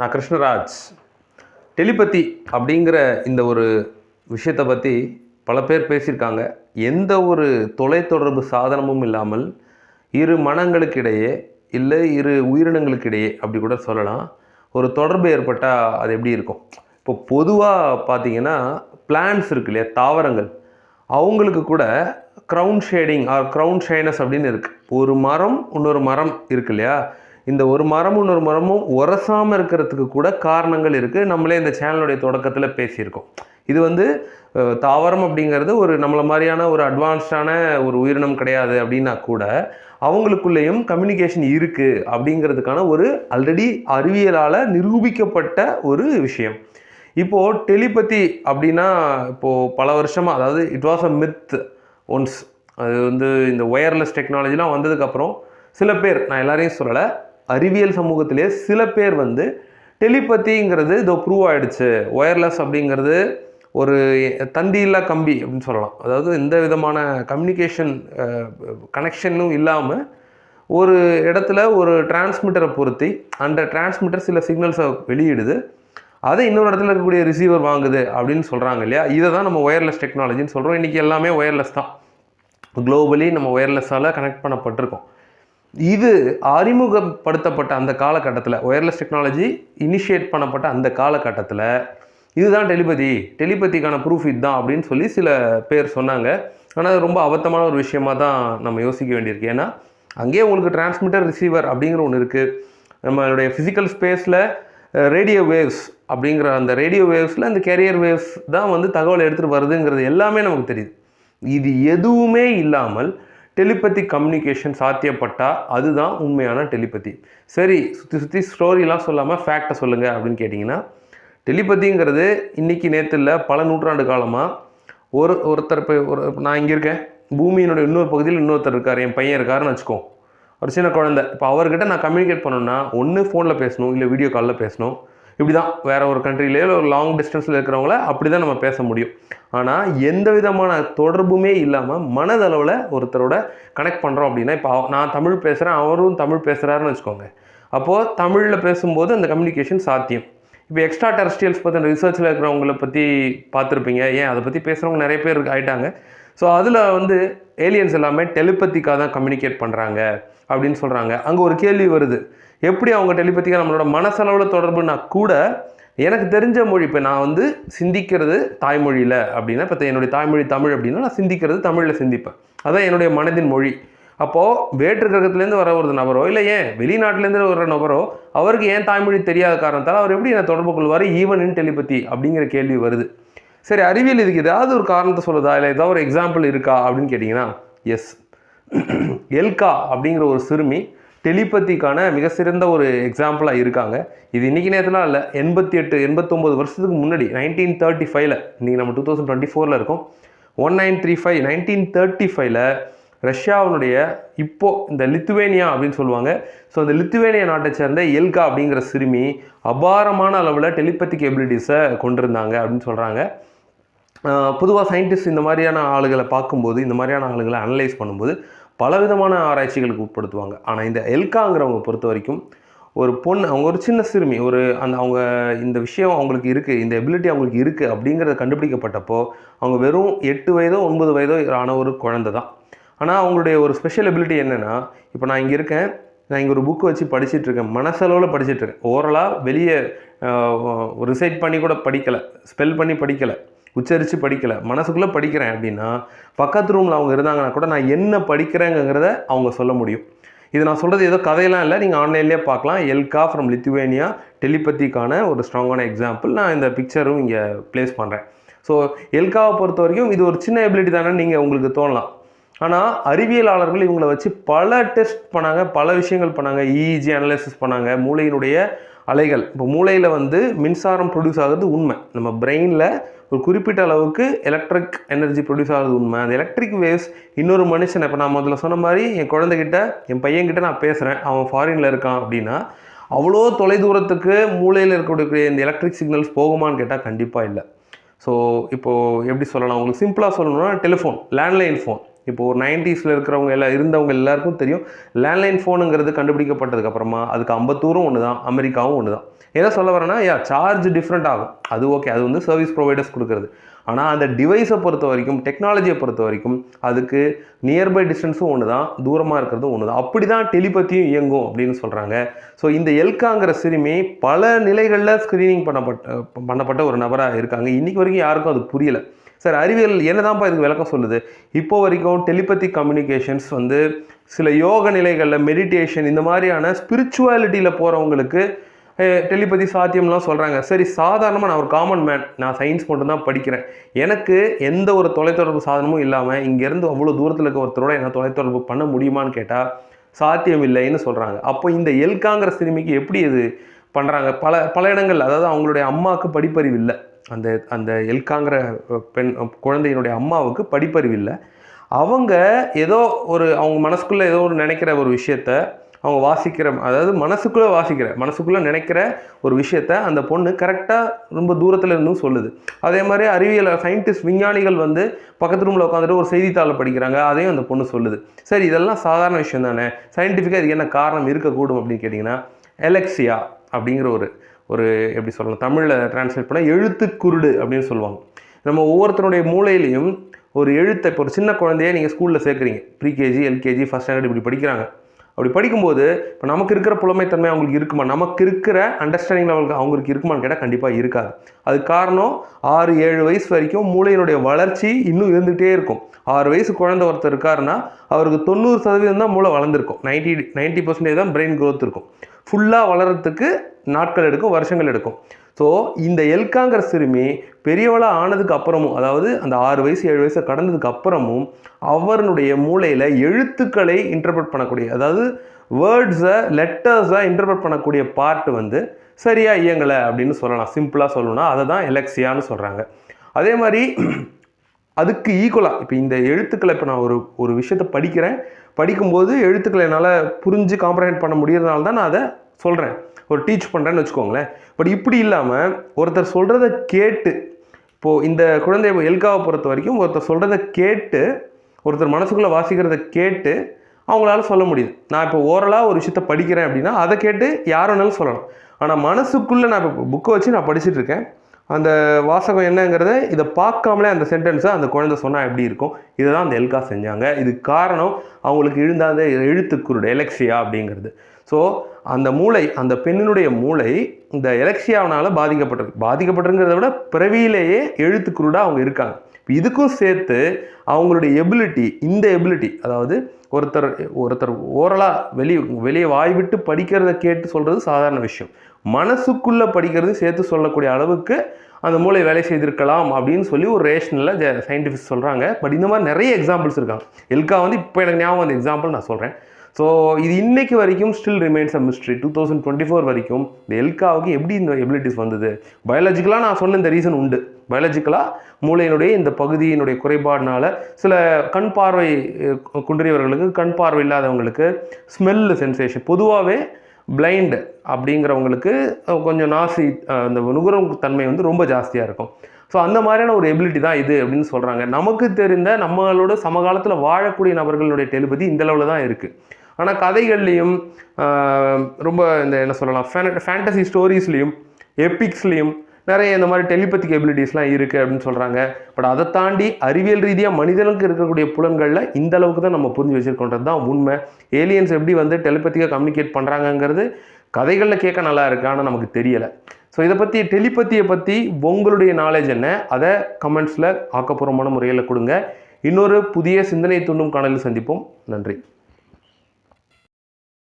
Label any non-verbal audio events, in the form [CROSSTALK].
நான் கிருஷ்ணராஜ். டெலிபதி அப்படிங்கிற இந்த ஒரு விஷயத்தை பற்றி பல பேர் பேசியிருக்காங்க. எந்த ஒரு தொலைத்தொடர்பு சாதனமும் இல்லாமல் இரு மனங்களுக்கிடையே இல்லை இரு உயிரினங்களுக்கிடையே அப்படி கூட சொல்லலாம். ஒரு தொடர்பு ஏற்பட்டால் அது எப்படி இருக்கும்? இப்போ பொதுவாக பார்த்தீங்கன்னா பிளான்ஸ் இருக்கு இல்லையா? தாவரங்கள். அவங்களுக்கு கூட crown shading or crown shyness அப்படின்னு இருக்குது ஒரு மரம் இன்னொரு மரம் இருக்கு இல்லையா? இந்த ஒரு மரமும் இன்னொரு மரமும் உரசாமல் இருக்கிறதுக்கு கூட காரணங்கள் இருக்குது நம்மளே இந்த சேனலுடைய தொடக்கத்தில் பேசியிருக்கோம். இது வந்து தாவரம் அப்படிங்கிறது ஒரு நம்மளை மாதிரியான ஒரு அட்வான்ஸ்டான ஒரு உயிரினம் கிடையாது அப்படின்னா கூட அவங்களுக்குள்ளேயும் கம்யூனிகேஷன் இருக்குது அப்படிங்கிறதுக்கான ஒரு ஆல்ரெடி அறிவியலால் நிரூபிக்கப்பட்ட ஒரு விஷயம். இப்போது டெலிபதி அப்படின்னா இப்போது பல வருஷமாக அதாவது it was a myth once அது வந்து இந்த ஒயர்லெஸ் டெக்னாலஜிலாம் வந்ததுக்கப்புறம் சில பேர் நான் எல்லாரையும் சொல்லலை அறிவியல் சமூகத்திலே சில பேர் வந்து டெலிபத்திங்கிறது இதோ ப்ரூவ் ஆகிடுச்சு ஒயர்லெஸ் அப்படிங்கிறது ஒரு தந்தியில்லா கம்பி அப்படின்னு சொல்லலாம். அதாவது எந்த விதமான கம்யூனிகேஷன் கனெக்ஷனும் இல்லாமல் ஒரு இடத்துல ஒரு டிரான்ஸ்மிட்டரை பொருத்தி அந்த டிரான்ஸ்மிட்டர் சில சிக்னல்ஸை வெளியிடுது. அதை இன்னொரு இடத்துல இருக்கக்கூடிய ரிசீவர் வாங்குது அப்படின்னு சொல்கிறாங்க இல்லையா? இதை தான் நம்ம ஒயர்லெஸ் டெக்னாலஜின்னு சொல்கிறோம் இன்றைக்கி எல்லாமே ஒயர்லெஸ் தான். குளோபலி நம்ம ஒயர்லெஸ்ஸால் கனெக்ட் பண்ணப்பட்டிருக்கோம். இது அறிமுகப்படுத்தப்பட்ட அந்த காலகட்டத்தில் ஒயர்லெஸ் டெக்னாலஜி இனிஷியேட் பண்ணப்பட்ட அந்த காலகட்டத்தில் இதுதான் டெலிபதி. டெலிபதிக்கான ப்ரூஃப் இதுதான் அப்படின்னு சொல்லி சில பேர் சொன்னாங்க. ஆனால் அது ரொம்ப அபத்தமான ஒரு விஷயமா தான் நம்ம யோசிக்க வேண்டியிருக்கு. ஏன்னா அங்கேயே உங்களுக்கு டிரான்ஸ்மிட்டர் ரிசீவர் அப்படிங்கிற ஒன்று இருக்குது நம்மளுடைய ஃபிசிக்கல் ஸ்பேஸில் ரேடியோ வேவ்ஸ் அப்படிங்கிற அந்த ரேடியோ வேவ்ஸில் அந்த கேரியர் வேவ்ஸ் தான் வந்து தகவல் எடுத்துகிட்டு வருதுங்கிறது எல்லாமே நமக்கு தெரியுது. இது எதுவுமே இல்லாமல் டெலிபதி கம்யூனிகேஷன் சாத்தியப்பட்டால் அதுதான் உண்மையான டெலிபதி. சரி சுற்றி சுற்றி ஸ்டோரிலாம் சொல்லாமல் ஃபேக்டை சொல்லுங்கள் அப்படின்னு கேட்டிங்கன்னா டெலிபதிங்கிறது இன்றைக்கி நேற்று இல்லை பல நூற்றாண்டு காலமாக ஒரு ஒருத்தர் இப்போ ஒரு நான் இங்கே இருக்கேன். பூமியினுடைய இன்னொரு பகுதியில் இன்னொருத்தர் இருக்கார் என் பையன் இருக்காருன்னு வச்சுக்கோ. ஒரு சின்ன குழந்தை. இப்போ அவர்கிட்ட நான் கம்யூனிகேட் பண்ணணுன்னா ஒன்று ஃபோனில் பேசணும் இல்லை வீடியோ காலில் பேசணும். இப்படி தான் வேறு ஒரு கண்ட்ரிலேயோ ஒரு லாங் டிஸ்டன்ஸில் இருக்கிறவங்கள அப்படி தான் நம்ம பேச முடியும். ஆனால் எந்த விதமான தொடர்புமே இல்லாமல் மனதளவில் ஒருத்தரோட கனெக்ட் பண்ணுறோம் அப்படின்னா இப்போ நான் தமிழ் பேசுகிறேன் அவரும் தமிழ் பேசுகிறாருன்னு வச்சுக்கோங்க. அப்போது தமிழில் பேசும்போது அந்த கம்யூனிகேஷன் சாத்தியம். இப்போ எக்ஸ்ட்ரா டெரஸ்ட்ரியல்ஸ் பற்றி ரிசர்ச்சில் இருக்கிறவங்கள பற்றி பார்த்துருப்பீங்க. ஏன்? அதை பற்றி பேசுகிறவங்க நிறைய பேர் ஆகிட்டாங்க ஸோ அதில் வந்து ஏலியன்ஸ் எல்லாமே டெலிபத்திக்காக தான் கம்யூனிகேட் பண்ணுறாங்க அப்படின்னு சொல்கிறாங்க அங்கே ஒரு கேள்வி வருது. எப்படி அவங்க டெலிபத்திக்காக நம்மளோட மனசளவில் தொடர்புனா கூட எனக்கு தெரிஞ்ச மொழி இப்போ நான் வந்து சிந்திக்கிறது தாய்மொழியில் அப்படின்னா இப்போ என்னுடைய தாய்மொழி தமிழ் அப்படின்னா நான் சிந்திக்கிறது தமிழில் சிந்திப்பேன். அதான் என்னுடைய மனதின் மொழி. அப்போது வேற்று கிரகத்துலேருந்து வர ஒரு நபரோ இல்லை ஏன் வெளிநாட்டிலேருந்து வர நபரோ அவருக்கு ஏன் தாய்மொழி தெரியாத காரணத்தால் அவர் எப்படி என்னை தொடர்பு கொள்வார் ஈவன் இன் டெலிபதி அப்படிங்கிற கேள்வி வருது. சரி அறிவியல் இதுக்கு ஏதாவது ஒரு காரணத்தை சொல்லுதா? இல்லை ஏதாவது ஒரு எக்ஸாம்பிள் இருக்கா? அப்படின்னு கேட்டிங்கன்னா எஸ் [CLEARS THROAT] எல்கா அப்படிங்கிற ஒரு சிறுமி டெலிபத்திக்கான மிக சிறந்த ஒரு எக்ஸாம்பிளாக இருக்காங்க. இது இன்றைக்கி நேரத்தில் இல்லை எண்பத்தி எட்டு எண்பத்தொம்போது வருஷத்துக்கு முன்னாடி நைன்டீன் தேர்ட்டி ஃபைவ்ல இன்றைக்கி நம்ம டூ தௌசண்ட் டுவெண்ட்டி ஃபோரில் இருக்கோம். One nine three five nineteen thirty ஃபைவ்ல ரஷ்யாவினுடைய இப்போது இந்த லித்துவேனியா அப்படின்னு சொல்லுவாங்க. ஸோ அந்த லித்துவேனியா நாட்டை சேர்ந்த எல்கா அப்படிங்கிற சிறுமி அபாரமான அளவில் டெலிபத்திக் எபிலிட்டிஸை கொண்டிருந்தாங்க அப்படின்னு சொல்கிறாங்க பொதுவாக சயின்டிஸ்ட் இந்த மாதிரியான ஆளுகளை பார்க்கும்போது இந்த மாதிரியான ஆளுகளை அனலைஸ் பண்ணும்போது பலவிதமான ஆராய்ச்சிகளுக்கு உட்படுத்துவாங்க. ஆனால் இந்த எல்காங்கிறவங்க பொறுத்த வரைக்கும் ஒரு பொண்ணு அவங்க ஒரு சின்ன சிறுமி ஒரு அந்த அவங்க இந்த விஷயம் அவங்களுக்கு இருக்குது இந்த எபிலிட்டி அவங்களுக்கு இருக்குது அப்படிங்கிறத கண்டுபிடிக்கப்பட்டப்போ அவங்க வெறும் எட்டு வயதோ ஒன்பது வயதோ ஆன ஒரு குழந்தை தான். ஆனால் அவங்களுடைய ஒரு ஸ்பெஷல் எபிலிட்டி என்னென்னா இப்போ நான் இங்கே இருக்கேன் நான் இங்கே ஒரு புக் வச்சு படிச்சிட்டு இருக்கேன் மனசளவில் படிச்சிட்டு இருக்கேன். ஓரலாக வெளியே ரிசைட் பண்ணி கூட படிக்கலை ஸ்பெல் பண்ணி படிக்கலை. உச்சரித்து படிக்கலை. மனசுக்குள்ளே படிக்கிறேன் அப்படின்னா பக்கத்து ரூமில் அவங்க இருந்தாங்கன்னா கூட நான் என்ன படிக்கிறேங்கிறத அவங்க சொல்ல முடியும். இது நான் சொல்கிறது ஏதோ கதையெல்லாம் இல்லை. நீங்கள் ஆன்லைன்லேயே பார்க்கலாம். எல்கா ஃப்ரம் லித்துவேனியா டெலிபத்திக்கான ஒரு ஸ்ட்ராங்கான எக்ஸாம்பிள் நான் இந்த பிக்சரும் இங்கே ப்ளேஸ் பண்ணுறேன் ஸோ எல்காவை பொறுத்த வரைக்கும் இது ஒரு சின்ன எபிலிட்டி தானே நீங்கள் உங்களுக்கு தோணலாம். ஆனால் அறிவியலாளர்கள் இவங்களை வச்சு பல டெஸ்ட் பண்ணாங்க பல விஷயங்கள் பண்ணாங்க. இஇஜி அனலைசிஸ் பண்ணாங்க. மூளையினுடைய அலைகள். இப்போ மூளையில் வந்து மின்சாரம் ப்ரொடியூஸ் ஆகுறது உண்மை. நம்ம பிரெயினில் ஒரு குறிப்பிட்ட அளவுக்கு எலக்ட்ரிக் எனர்ஜி ப்ரொடியூஸ் ஆகுது உண்மை. அந்த எலக்ட்ரிக் வேவ்ஸ் இன்னொரு மனுஷன் இப்போ நான் முதல்ல சொன்ன மாதிரி என் குழந்தைகிட்ட என் பையன்கிட்ட நான் பேசுகிறேன் அவன் ஃபாரினில் இருக்கான் அப்படின்னா அவ்வளோ தொலைதூரத்துக்கு மூளையில் இருக்கக்கூடிய இந்த எலக்ட்ரிக் சிக்னல்ஸ் போகுமான்னு கேட்டால் கண்டிப்பாக இல்லை. ஸோ இப்போது எப்படி சொல்லலாம்? உங்களுக்கு சிம்பிளாக சொல்லணும்னா டெலிஃபோன் லேண்ட்லைன் ஃபோன் இப்போ ஒரு நைன்டிஸில் இருக்கிறவங்க எல்லாம் இருந்தவங்க எல்லாருக்கும் தெரியும் லேண்ட்லைன் ஃபோனுங்கிறது கண்டுபிடிக்கப்பட்டதுக்கு அப்புறமா அதுக்கு அம்பத்தூரும் ஒன்று தான் அமெரிக்காவும் ஒன்று தான் எதை சொல்ல வரேன்னா யா சார்ஜ் டிஃப்ரெண்ட் ஆகும். அது ஓகே அது வந்து சர்வீஸ் ப்ரொவைடர்ஸ் கொடுக்குறது. ஆனால் அந்த டிவைஸை பொறுத்த வரைக்கும் டெக்னாலஜியை பொறுத்த வரைக்கும் அதுக்கு நியர்பை டிஸ்டன்ஸும் ஒன்று தான் தூரமாக இருக்கிறதும் ஒன்று தான் அப்படி தான் டெலிபத்தியும் இயங்கும் அப்படின்னு சொல்கிறாங்க ஸோ இந்த எல்காங்கிற சிறுமி பல நிலைகளில் ஸ்க்ரீனிங் பண்ணப்பட்ட பண்ணப்பட்ட ஒரு நபராக இருக்காங்க. இன்றைக்கி வரைக்கும் யாருக்கும் அது புரியல. சார் அறிவியல் என்னதான்ப்பா இதுக்கு விளக்கம் சொல்லுது? இப்போ வரைக்கும் டெலிபதி கம்யூனிகேஷன்ஸ் வந்து சில யோக நிலைகளில் மெடிடேஷன் இந்த மாதிரியான ஸ்பிரிச்சுவாலிட்டியில் போகிறவங்களுக்கு டெலிபதி சாத்தியம்லாம் சொல்கிறாங்க சரி சாதாரணமாக நான் ஒரு காமன் மேன் நான் சயின்ஸ் மட்டும்தான் படிக்கிறேன். எனக்கு எந்த ஒரு தொலைத்தொடர்பு சாதனமும் இல்லாமல் இங்கேருந்து அவ்வளோ தூரத்தில் இருக்க ஒருத்தரோட என்ன தொலைத்தொடர்பு பண்ண முடியுமான்னு கேட்டால் சாத்தியம் இல்லைன்னு சொல்கிறாங்க அப்போ இந்த எல்காங்கிற சினிமிக்கு எப்படி இது பண்ணுறாங்க பல பல இடங்கள் அதாவது அவங்களுடைய அம்மாவுக்கு படிப்பறிவு இல்லை. அந்த அந்த எல்காங்கிற பெண் குழந்தையினுடைய அம்மாவுக்கு படிப்பறிவு இல்லை. அவங்க ஏதோ ஒரு அவங்க மனசுக்குள்ளே ஏதோ ஒரு நினைக்கிற ஒரு விஷயத்த அவங்க வாசிக்கிற அதாவது மனசுக்குள்ளே வாசிக்கிற மனசுக்குள்ளே நினைக்கிற ஒரு விஷயத்த அந்த பொண்ணு கரெக்டாக ரொம்ப தூரத்தில் இருந்தும் சொல்லுது. அதே மாதிரி அறிவியல் சயின்டிஸ்ட் விஞ்ஞானிகள் வந்து பக்கத்து ரூமில் உட்காந்துட்டு ஒரு செய்தித்தாளை படிக்கிறாங்க அதையும் அந்த பொண்ணு சொல்லுது. சரி இதெல்லாம் சாதாரண விஷயம் தானே? சயின்டிஃபிக்காக இதுக்கு என்ன காரணம் இருக்கக்கூடும் அப்படின்னு கேட்டிங்கன்னா எலெக்சியா அப்படிங்கிற ஒரு ஒரு எப்படி சொல்லலாம் தமிழில் டிரான்ஸ்லேட் பண்ணால் எழுத்துக்குருடு அப்படின்னு சொல்லுவாங்க. நம்ம ஒவ்வொருத்தருடைய மூளையிலையும் ஒரு எழுத்தை இப்போ ஒரு சின்ன குழந்தைய நீங்கள் ஸ்கூலில் சேர்க்குறீங்க. Pre KG LKG first standard இப்படி படிக்கிறாங்க. அப்படி படிக்கும்போது இப்போ நமக்கு இருக்கிற புலமைத்தன்மை அவங்களுக்கு இருக்குமா? நமக்கு இருக்கிற அண்டர்ஸ்டாண்டிங் லெவலுக்கு அவங்களுக்கு இருக்குமான்னு கேட்டால் கண்டிப்பாக இருக்காது. அது காரணம் ஆறு ஏழு வயசு வரைக்கும் மூளையினுடைய வளர்ச்சி இன்னும் இருந்துகிட்டே இருக்கும். ஆறு வயசு குழந்தை ஒருத்தர் இருக்காருன்னா அவருக்கு தொண்ணூறு சதவீதம் தான் மூளை வளர்ந்துருக்கும். நைன்டி நைன்ட்டி பர்சன்டேஜ் தான் பிரெயின் க்ரோத் இருக்கும். ஃபுல்லாக வளர்கிறதுக்கு நாட்கள் எடுக்கும் வருஷங்கள் எடுக்கும். ஸோ இந்த எல்காங்கிற சிறுமி பெரியவளாக ஆனதுக்கு அப்புறமும் அதாவது அந்த ஆறு வயசு ஏழு வயசு கடந்ததுக்கு அப்புறமும் அவருடைய மூளையில் எழுத்துக்களை இன்டர்பிரட் பண்ணக்கூடிய அதாவது வேர்ட்ஸை லெட்டர்ஸை இன்டர்பிரட் பண்ணக்கூடிய பார்ட் வந்து சரியாக இயங்கலை அப்படின்னு சொல்லலாம். சிம்பிளாக சொல்லணும்னா அதை தான் எலெக்சியான்னு சொல்கிறாங்க அதே மாதிரி அதுக்கு ஈக்குவலாக இப்போ இந்த எழுத்துக்களை இப்போ நான் ஒரு ஒரு விஷயத்தை படிக்கிறேன். படிக்கும்போது எழுத்துக்களை என்னால் புரிஞ்சு காம்ப்ரஹெண்ட் பண்ண முடியறதுனால தான் நான் அதை சொல்கிறேன் ஒரு டீச் பண்ணுறேன்னு வச்சுக்கோங்களேன். பட் இப்படி இல்லாமல் ஒருத்தர் சொல்கிறத கேட்டு இப்போது இந்த குழந்தை எல்காவை பொறுத்த வரைக்கும் ஒருத்தர் சொல்கிறத கேட்டு ஒருத்தர் மனசுக்குள்ளே வாசிக்கிறத கேட்டு அவங்களால சொல்ல முடியுது. நான் இப்போ ஓரலாக ஒரு விஷயத்த படிக்கிறேன் அப்படின்னா அதை கேட்டு யார் வேணாலும் சொல்லலாம். ஆனால் மனசுக்குள்ளே நான் இப்போ புக்கை வச்சு நான் படிச்சுட்டு இருக்கேன். அந்த வாசகம் என்னங்கிறத இதை பார்க்காமலே அந்த சென்டென்ஸை அந்த குழந்தை சொன்னால் எப்படி இருக்கும்? இதை தான் அந்த எல்கா செஞ்சாங்க. இதுக்கு காரணம் அவங்களுக்கு எழுந்தாத அந்த எழுத்துக்குருடு எலெக்சியா அப்படிங்கிறது. ஸோ அந்த மூளை அந்த பெண்ணினுடைய மூளை இந்த எலெக்சியாவினால் பாதிக்கப்பட்டிருக்கு. பாதிக்கப்பட்டிருங்கிறத விட பிறவியிலேயே எழுத்துக்குருடாக அவங்க இருக்காங்க. இதுக்கும் சேர்த்து அவங்களுடைய எபிலிட்டி இந்த எபிலிட்டி அதாவது ஒருத்தர் ஒருத்தர் ஓரலாக வெளியே வெளியே வாய் விட்டு படிக்கிறத கேட்டு சொல்கிறது சாதாரண விஷயம். மனசுக்குள்ளே படிக்கிறது சேர்த்து சொல்லக்கூடிய அளவுக்கு அந்த மூளை வேலை செய்திருக்கலாம் அப்படின்னு சொல்லி ஒரு ரேஷனில் சயின்டிஃபிக்ஸ் சொல்கிறாங்க பட் இந்த மாதிரி நிறைய எக்ஸாம்பிள்ஸ் இருக்காங்க. எல்கா வந்து இப்போ எனக்கு ஞாபகம் அந்த எக்ஸாம்பிள் நான் சொல்கிறேன் ஸோ இது இன்னைக்கு வரைக்கும் still remains a mystery two thousand twenty four வரைக்கும் இந்த எல்காவுக்கு எப்படி இந்த எபிலிட்டிஸ் வந்தது? பயாலஜிக்கலாக நான் சொன்ன இந்த ரீசன் உண்டு. பயாலஜிக்கலாக மூளையினுடைய இந்த பகுதியினுடைய குறைபாடுனால சில கண் பார்வை குன்றியவர்களுக்கு கண் பார்வை இல்லாதவங்களுக்கு ஸ்மெல் சென்சேஷன் பொதுவாகவே பிளைண்டு அப்படிங்கிறவங்களுக்கு கொஞ்சம் நாசி அந்த நுகரும் தன்மை வந்து ரொம்ப ஜாஸ்தியாக இருக்கும். ஸோ அந்த மாதிரியான ஒரு எபிலிட்டி தான் இது அப்படின்னு சொல்கிறாங்க நமக்கு தெரிந்த நம்மளோட சமகாலத்தில் வாழக்கூடிய நபர்களுடைய டெலிபதி இந்த அளவில் தான் இருக்குது ஆனால் கதைகள்லேயும் ரொம்ப இந்த என்ன சொல்லலாம் ஃபேண்டசி ஸ்டோரிஸ்லேயும் எபிக்ஸ்லேயும் நிறைய இந்த மாதிரி டெலிபத்திக் எபிலிட்டிஸ்லாம் இருக்குது அப்படின்னு சொல்கிறாங்க பட் அதை தாண்டி அறிவியல் ரீதியாக மனிதனுக்கு இருக்கக்கூடிய புலன்களில் இந்த அளவுக்கு தான் நம்ம புரிஞ்சு வச்சுருக்கோன்றது தான் உண்மை. ஏலியன்ஸ் எப்படி வந்து டெலிபத்திக்காக கம்யூனிகேட் பண்ணுறாங்கங்கிறது கதைகளில் கேட்க நல்லா இருக்கு ஆனால் நமக்கு தெரியலை. ஸோ இதை பற்றி டெலிபத்தியை பற்றி உங்களுடைய நாலேஜ் என்ன? அதை கமெண்ட்ஸில் ஆக்கப்பூர்வமான முறையில் கொடுங்க. இன்னொரு புதிய சிந்தனை தூண்டும் காணலில் சந்திப்போம். நன்றி.